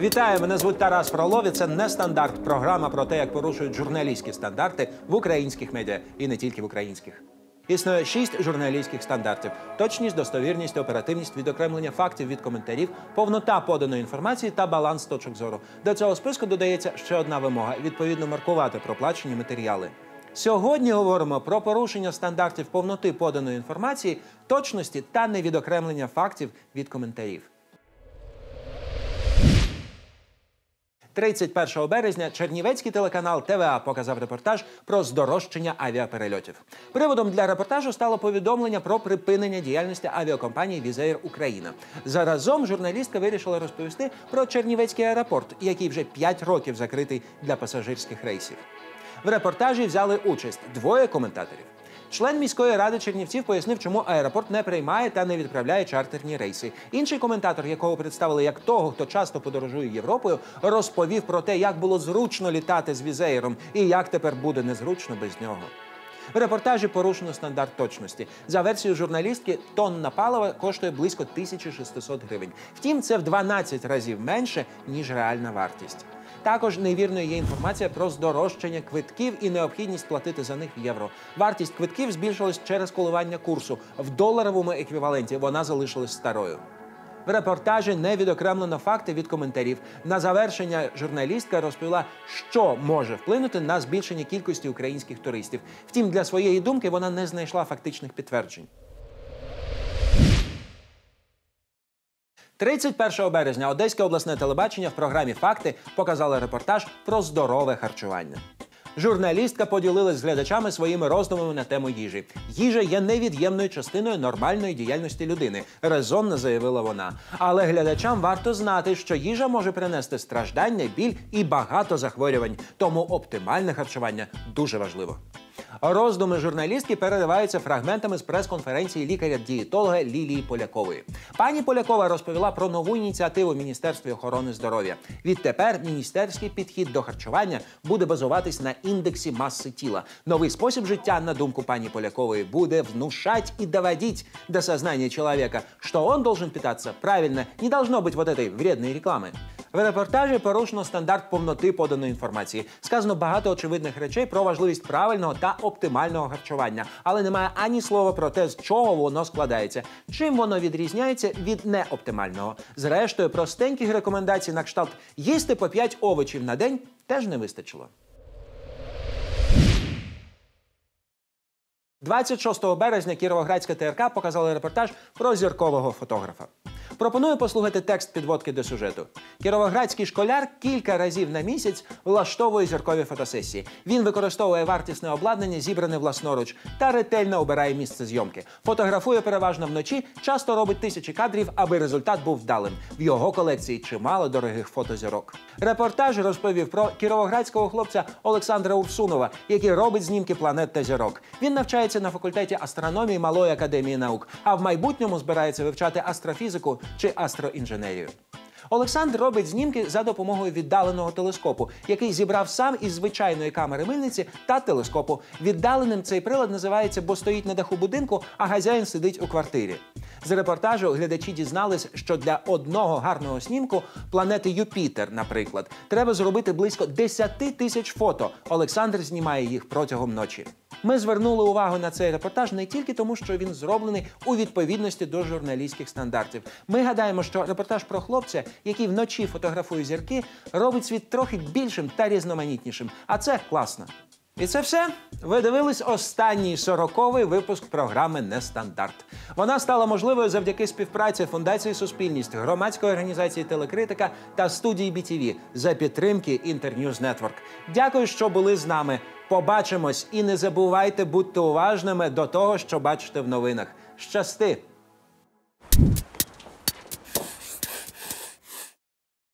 Вітаю, мене звуть Тарас Фролов. і Це нестандарт. Програма про те, як порушують журналістські стандарти в українських медіа і не тільки в українських. Існує шість журналістських стандартів: точність, достовірність, оперативність, відокремлення фактів від коментарів, повнота поданої інформації та баланс точок зору. До цього списку додається ще одна вимога: відповідно маркувати проплачені матеріали. Сьогодні говоримо про порушення стандартів повноти поданої інформації, точності та невідокремлення фактів від коментарів. 31 березня Чернівецький телеканал ТВА показав репортаж про здорожчання авіаперельотів. Приводом для репортажу стало повідомлення про припинення діяльності авіакомпанії Візеєр Україна. Заразом журналістка вирішила розповісти про Чернівецький аеропорт, який вже 5 років закритий для пасажирських рейсів. В репортажі взяли участь двоє коментаторів. Член міської ради Чернівців пояснив, чому аеропорт не приймає та не відправляє чартерні рейси. Інший коментатор, якого представили як того, хто часто подорожує Європою, розповів про те, як було зручно літати з візеєром і як тепер буде незручно без нього. В репортажі порушено стандарт точності. За версією журналістки, тонна палива коштує близько 1600 гривень. Втім, це в 12 разів менше ніж реальна вартість. Також невірною є інформація про здорожчання квитків і необхідність платити за них в євро. Вартість квитків збільшилась через коливання курсу. В доларовому еквіваленті вона залишилась старою. В репортажі не відокремлено факти від коментарів. На завершення журналістка розповіла, що може вплинути на збільшення кількості українських туристів. Втім, для своєї думки вона не знайшла фактичних підтверджень. 31 березня Одеське обласне телебачення в програмі Факти показало репортаж про здорове харчування. Журналістка поділилась з глядачами своїми роздумами на тему їжі. Їжа є невід'ємною частиною нормальної діяльності людини, резонно заявила вона. Але глядачам варто знати, що їжа може принести страждання, біль і багато захворювань. Тому оптимальне харчування дуже важливо. Роздуми журналістки перериваються фрагментами з прес-конференції лікаря-дієтолога Лілії Полякової. Пані Полякова розповіла про нову ініціативу в Міністерстві охорони здоров'я. Відтепер міністерський підхід до харчування буде базуватись на індексі маси тіла. Новий спосіб життя, на думку пані Полякової, буде внушать и доводить до сознания человека, что он должен питаться правильно, не должно быть вот этой вредной рекламы. В репортажі порушено стандарт повноти поданої інформації. Сказано багато очевидних речей про важливість правильного та оптимального харчування, але немає ані слова про те, з чого воно складається, чим воно відрізняється від неоптимального. Зрештою, простеньких рекомендацій на кшталт їсти по 5 овочів на день теж не вистачило. 26 березня Кіровоградська ТРК показала репортаж про зіркового фотографа. Пропоную послухати текст підводки до сюжету. Кіровоградський школяр кілька разів на місяць влаштовує зіркові фотосесії. Він використовує вартісне обладнання, зібране власноруч, та ретельно обирає місце зйомки. Фотографує переважно вночі, часто робить тисячі кадрів, аби результат був вдалим. В його колекції чимало дорогих фотозірок. Репортаж розповів про кіровоградського хлопця Олександра Урсунова, який робить знімки планет та зірок. Він навчається на факультеті астрономії Малої академії наук, а в майбутньому збирається вивчати астрофізику чи астроінженерію. Олександр робить знімки за допомогою віддаленого телескопу, який зібрав сам із звичайної камери мильниці та телескопу. Віддаленим цей прилад називається, бо стоїть на даху будинку, а хазяїн сидить у квартирі. З репортажу глядачі дізнались, що для одного гарного снімку планети Юпітер, наприклад, треба зробити близько 10 тисяч фото. Олександр знімає їх протягом ночі. Ми звернули увагу на цей репортаж не тільки тому, що він зроблений у відповідності до журналістських стандартів. Ми гадаємо, що репортаж про хлопця, який вночі фотографує зірки, робить світ трохи більшим та різноманітнішим. А це класно. І це все. Ви дивились останній сороковий випуск програми Нестандарт. Вона стала можливою завдяки співпраці Фундації Суспільність, громадської організації Телекритика та студії BTV за підтримки Інтерньюз Нетворк. Дякую, що були з нами. Побачимось і не забувайте бути уважними до того, що бачите в новинах. Щасти!